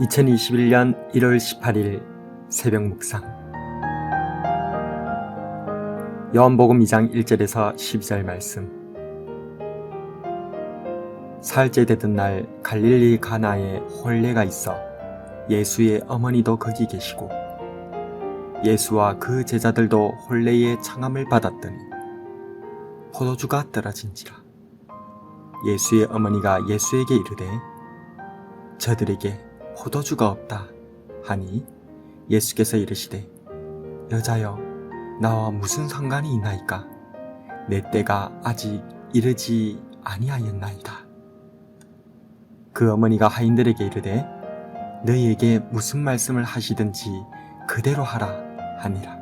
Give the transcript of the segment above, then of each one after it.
2021년 1월 18일 새벽 묵상. 요한복음 2장 1절에서 12절 말씀. 사흘째 되던 날 갈릴리 가나에 혼례가 있어 예수의 어머니도 거기 계시고 예수와 그 제자들도 혼례의 창함을 받았더니 포도주가 떨어진지라. 예수의 어머니가 예수에게 이르되 저들에게 포도주가 없다 하니 예수께서 이르시되 여자여 나와 무슨 상관이 있나이까? 내 때가 아직 이르지 아니하였나이다. 그 어머니가 하인들에게 이르되 너희에게 무슨 말씀을 하시든지 그대로 하라 하니라.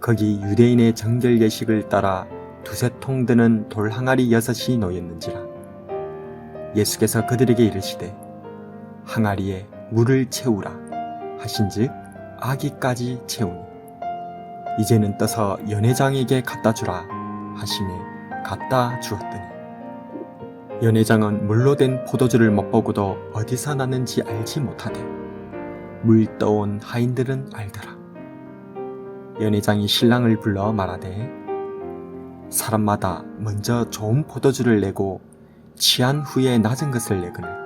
거기 유대인의 정결 예식을 따라 두세 통 드는 돌 항아리 여섯이 놓였는지라. 예수께서 그들에게 이르시되 항아리에 물을 채우라 하신즉 아기까지 채우니. 이제는 떠서 연회장에게 갖다 주라 하심에 갖다 주었더니. 연회장은 물로 된 포도주를 맛보고도 어디서 났는지 알지 못하되 물 떠온 하인들은 알더라. 연회장이 신랑을 불러 말하되 사람마다 먼저 좋은 포도주를 내고 취한 후에 낮은 것을 내거늘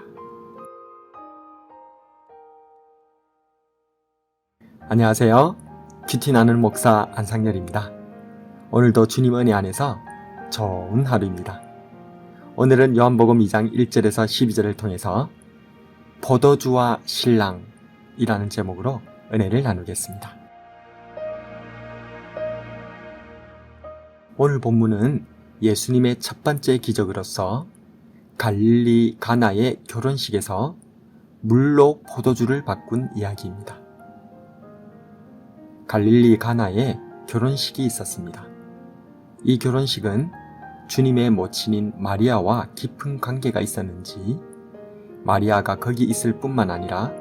안녕하세요. 큐티 나는 목사 안상열입니다. 오늘도 주님 은혜 안에서 좋은 하루입니다. 오늘은 요한복음 2장 1절에서 12절을 통해서 포도주와 신랑이라는 제목으로 은혜를 나누겠습니다. 오늘 본문은 예수님의 첫 번째 기적으로서 갈릴리 가나의 결혼식에서 물로 포도주를 바꾼 이야기입니다. 갈릴리 가나에 결혼식이 있었습니다. 이 결혼식은 주님의 모친인 마리아와 깊은 관계가 있었는지 마리아가 거기 있을 뿐만 아니라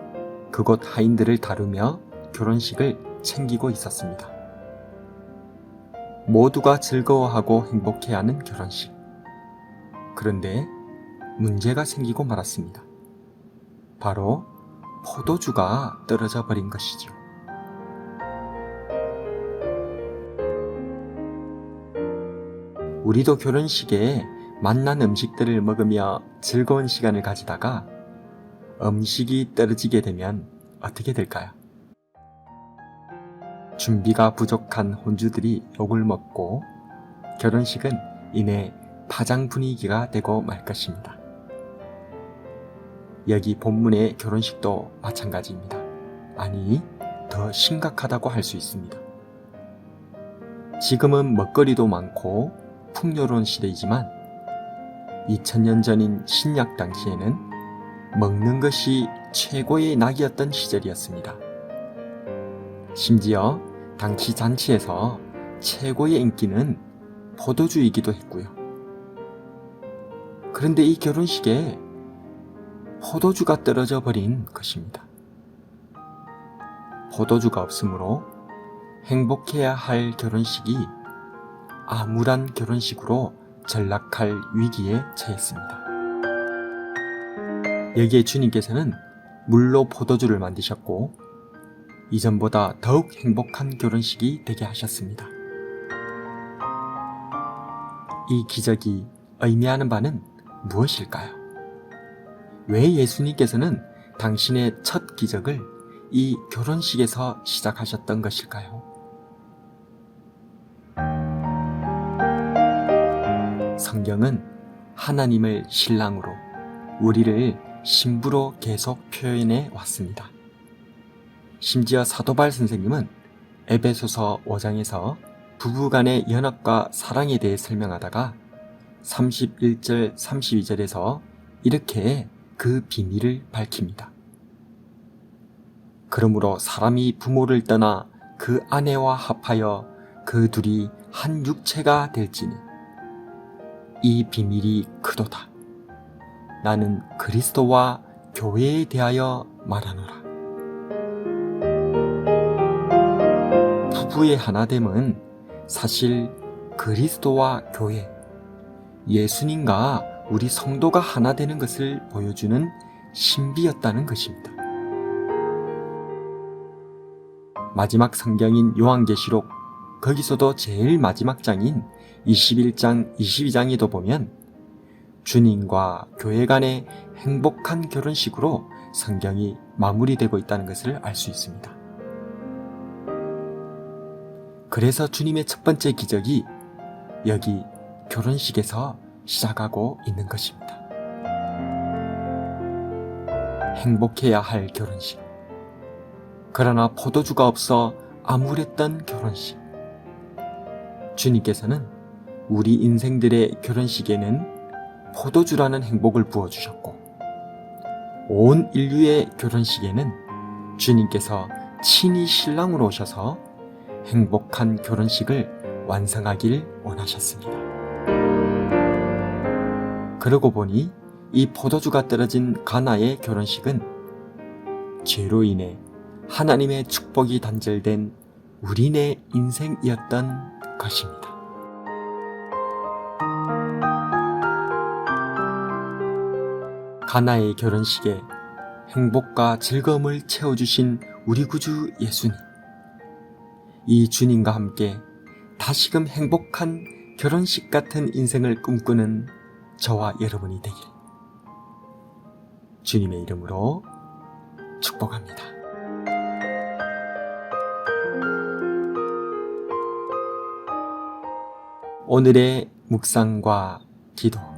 그곳 하인들을 다루며 결혼식을 챙기고 있었습니다. 모두가 즐거워하고 행복해하는 결혼식. 그런데 문제가 생기고 말았습니다. 바로 포도주가 떨어져 버린 것이죠. 우리도 결혼식에 맛난 음식들을 먹으며 즐거운 시간을 가지다가 음식이 떨어지게 되면 어떻게 될까요? 준비가 부족한 혼주들이 욕을 먹고 결혼식은 이내 파장 분위기가 되고 말 것입니다. 여기 본문의 결혼식도 마찬가지입니다. 아니, 더 심각하다고 할 수 있습니다. 지금은 먹거리도 많고 풍요로운 시대이지만 2000년 전인 신약 당시에는 먹는 것이 최고의 낙이었던 시절이었습니다. 심지어 당시 잔치에서 최고의 인기는 포도주이기도 했고요. 그런데 이 결혼식에 포도주가 떨어져 버린 것입니다. 포도주가 없으므로 행복해야 할 결혼식이 암울한 결혼식으로 전락할 위기에 처했습니다. 여기에 주님께서는 물로 포도주를 만드셨고 이전보다 더욱 행복한 결혼식이 되게 하셨습니다. 이 기적이 의미하는 바는 무엇일까요? 왜 예수님께서는 당신의 첫 기적을 이 결혼식에서 시작하셨던 것일까요? 성경은 하나님을 신랑으로 우리를 신부로 계속 표현해 왔습니다. 심지어 사도발 선생님은 에베소서 5장에서 부부간의 연합과 사랑에 대해 설명하다가 31절 32절에서 이렇게 그 비밀을 밝힙니다. 그러므로 사람이 부모를 떠나 그 아내와 합하여 그 둘이 한 육체가 될지니 이 비밀이 크도다. 나는 그리스도와 교회에 대하여 말하노라. 부부의 하나됨은 사실 그리스도와 교회, 예수님과 우리 성도가 하나 되는 것을 보여주는 신비였다는 것입니다. 마지막 성경인 요한계시록 거기서도 제일 마지막 장인 21장, 22장에도 보면 주님과 교회 간의 행복한 결혼식으로 성경이 마무리되고 있다는 것을 알 수 있습니다. 그래서 주님의 첫 번째 기적이 여기 결혼식에서 시작하고 있는 것입니다. 행복해야 할 결혼식. 그러나 포도주가 없어 암울했던 결혼식. 주님께서는 우리 인생들의 결혼식에는 포도주라는 행복을 부어주셨고, 온 인류의 결혼식에는 주님께서 친히 신랑으로 오셔서 행복한 결혼식을 완성하길 원하셨습니다. 그러고 보니 이 포도주가 떨어진 가나의 결혼식은 죄로 인해 하나님의 축복이 단절된 우리네 인생이었던 것입니다. 가나의 결혼식에 행복과 즐거움을 채워주신 우리 구주 예수님. 이 주님과 함께 다시금 행복한 결혼식 같은 인생을 꿈꾸는 저와 여러분이 되길. 주님의 이름으로 축복합니다. 오늘의 묵상과 기도.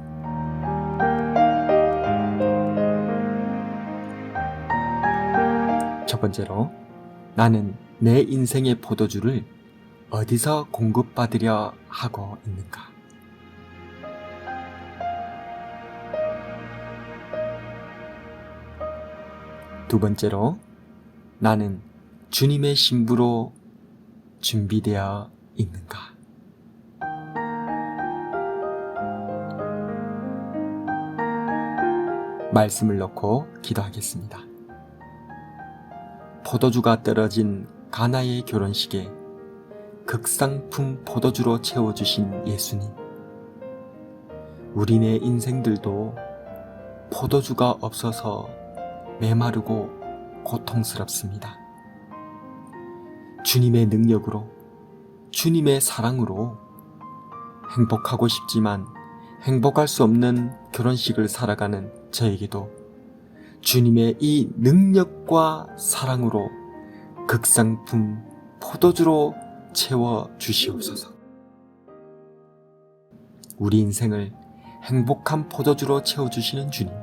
첫 번째로 나는 내 인생의 포도주를 어디서 공급받으려 하고 있는가? 두 번째로 나는 주님의 신부로 준비되어 있는가? 말씀을 넣고 기도하겠습니다. 포도주가 떨어진 가나의 결혼식에 극상품 포도주로 채워주신 예수님. 우리네 인생들도 포도주가 없어서 메마르고 고통스럽습니다. 주님의 능력으로, 주님의 사랑으로 행복하고 싶지만 행복할 수 없는 결혼식을 살아가는 저에게도 주님의 이 능력과 사랑으로 극상품 포도주로 채워 주시옵소서. 우리 인생을 행복한 포도주로 채워주시는 주님.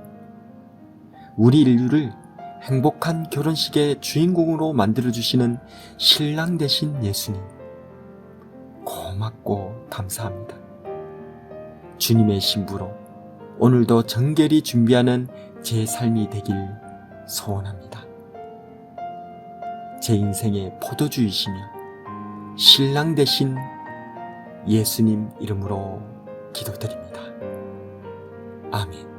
우리 인류를 행복한 결혼식의 주인공으로 만들어주시는 신랑 되신 예수님. 고맙고 감사합니다. 주님의 신부로 오늘도 정결히 준비하는 제 삶이 되길 소원합니다. 제 인생의 포도주이시며 신랑 되신 예수님 이름으로 기도드립니다. 아멘.